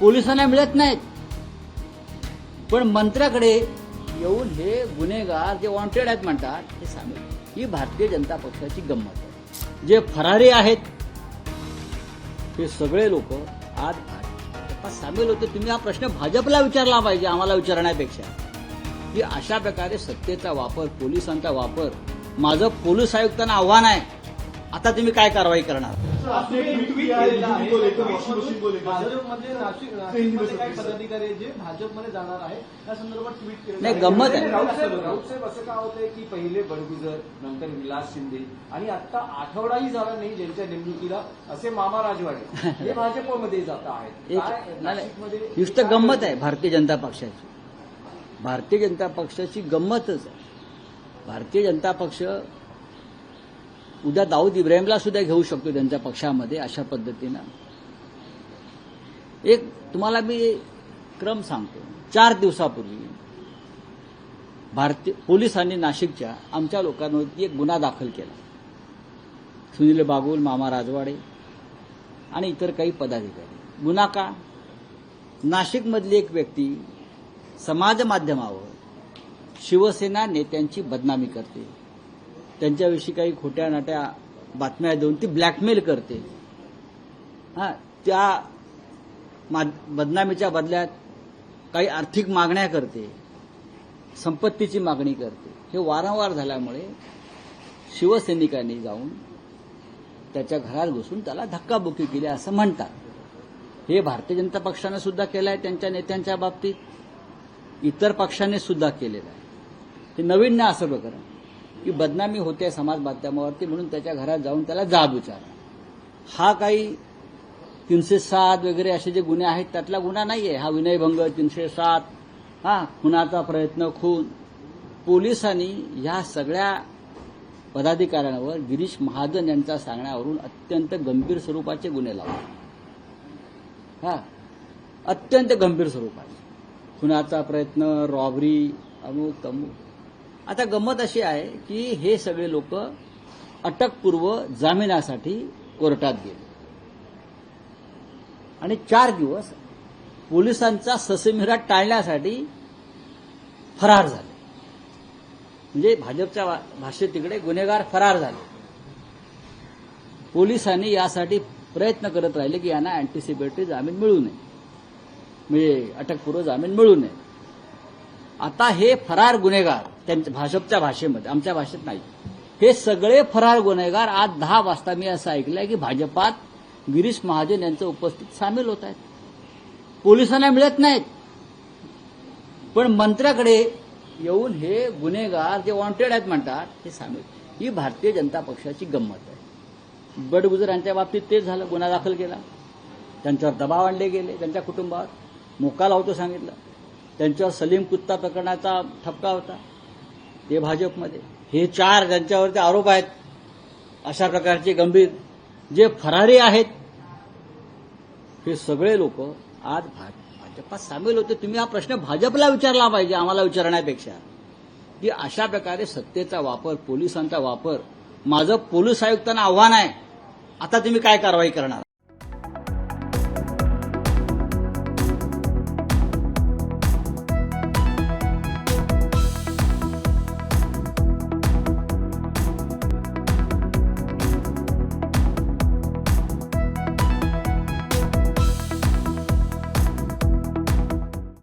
पोलिसांना मिळत नाहीत. पण मंत्र्याकडे येऊन हे गुन्हेगार जे वॉन्टेड आहेत म्हणतात हे सामील. ही भारतीय जनता पक्षाची गंमत आहे. जे फरारी आहेत हे सगळे लोक आज भाजपात सामील होते तुम्ही हा प्रश्न भाजपला विचारला पाहिजे आम्हाला विचारण्यापेक्षा. की अशा प्रकारे सत्तेचा वापर पोलिसांचा वापर माझं पोलीस आयुक्तांना आव्हान आहे. आता तुम्ही काय कारवाई करणार? है पदाधिकारी जे भाजपमध्ये जाणार आहे त्या संदर्भात ट्विट केलं नाही, गंमत आहे. राऊत साहेब राऊत साहेब असं का होतंय की पहिले बडगुजर नंतर विलास शिंदे आणि आता आठवडाही झाला नाही ज्यांच्या नेमणुकीला असे मामा राजवाडे. हे भाजपमध्ये जात आहेत. नुसतं गंमत आहे भारतीय जनता पक्षाची. भारतीय जनता पक्षाची गंमतच आहे. भारतीय जनता पक्ष उद्या दाऊद इब्राहिमला सुद्धा घेऊ शकतो त्यांच्या पक्षामध्ये अशा पद्धतीनं. एक तुम्हाला मी क्रम सांगतो. चार दिवसापूर्वी भारतीय पोलिसांनी नाशिकच्या आमच्या लोकांवरती एक गुन्हा दाखल केला. सुनील बागुल मामा राजवाडे आणि इतर काही पदाधिकारी. गुन्हा का? नाशिकमधली एक व्यक्ती समाज माध्यमावर शिवसेना नेत्यांची बदनामी करते. त्यांच्याविषयी काही खोट्या नाट्या बातम्या देऊन ती ब्लॅकमेल करते. हा त्या मा- बदनामीच्या बदल्यात काही आर्थिक मागण्या करते. संपत्तीची मागणी करते. हे वारंवार झाल्यामुळे शिवसैनिकांनी जाऊन त्याच्या घरात घुसून त्याला धक्काबुक्की केली असं म्हणतात. हे भारतीय जनता पक्षानं सुद्धा केलं आहे त्यांच्या नेत्यांच्या बाबतीत. इतर पक्षांनी सुद्धा केलेलं आहे. हे नवीन ना असं प्रकरण. की बदनामी होते समाज माध्यमावरती म्हणून त्याच्या घरात जाऊन त्याला जाब विचारणं हा काही तीनशे सात वगैरे असे जे गुन्हे आहेत त्यातला गुन्हा नाही आहे हा विनयभंग तीनशे सात हा खुनाचा प्रयत्न खून. पोलिसांनी ह्या सगळ्या पदाधिकाऱ्यांवर गिरीश महाजन यांच्या सांगण्यावरून अत्यंत गंभीर स्वरूपाचे गुन्हे लावले. हा अत्यंत गंभीर स्वरूपाचे. खुनाचा प्रयत्न रॉबरी अमुक तमुक आता गंमत अशी आहे की हे सगळे लोक अटकपूर्व जामिनासाठी कोर्टात गेले. आणि चार दिवस पोलिसांचा ससेमिरा टाळण्यासाठी फरार झाले. म्हणजे भाजपच्या भाषेत तिकडे गुन्हेगार फरार झाले. पोलिसांनी यासाठी प्रयत्न करत राहिले की यांना अँटिसिपेटरी जामीन मिळू नये. म्हणजे अटकपूर्व जामीन मिळू नये. आता हे फरार गुन्हेगार त्यांच्या भाजपच्या भाषेमध्ये आमच्या भाषेत नाही. हे सगळे फरार गुन्हेगार आज दहा वाजता मी असं ऐकलंय की भाजपात गिरीश महाजन यांचं उपस्थित सामील होत आहेत. पोलिसांना मिळत नाहीत. पण मंत्र्याकडे येऊन हे गुन्हेगार जे वॉन्टेड आहेत म्हणतात हे सामील. ही भारतीय जनता पक्षाची गंमत आहे. बडगुजरांच्या बाबतीत तेच झालं गुन्हा दाखल केला. त्यांच्यावर दबाव आणले गेले त्यांच्या कुटुंबावर. मोका लावतो सांगितलं. त्यांच्यावर सलीम कुत्ता प्रकरणाचा ठपका होता. ते भाजपमध्ये. हे चार ज्यांच्यावरती आरोप आहेत अशा प्रकारचे गंभीर जे फरारी आहेत हे सगळे लोक आज भाजपात सामील होते. तुम्ही हा प्रश्न भाजपला विचारला पाहिजे आम्हाला विचारण्यापेक्षा. की अशा प्रकारे सत्तेचा वापर पोलिसांचा वापर माझं पोलीस आयुक्तांना आव्हान आहे. आता तुम्ही काय कारवाई करणार?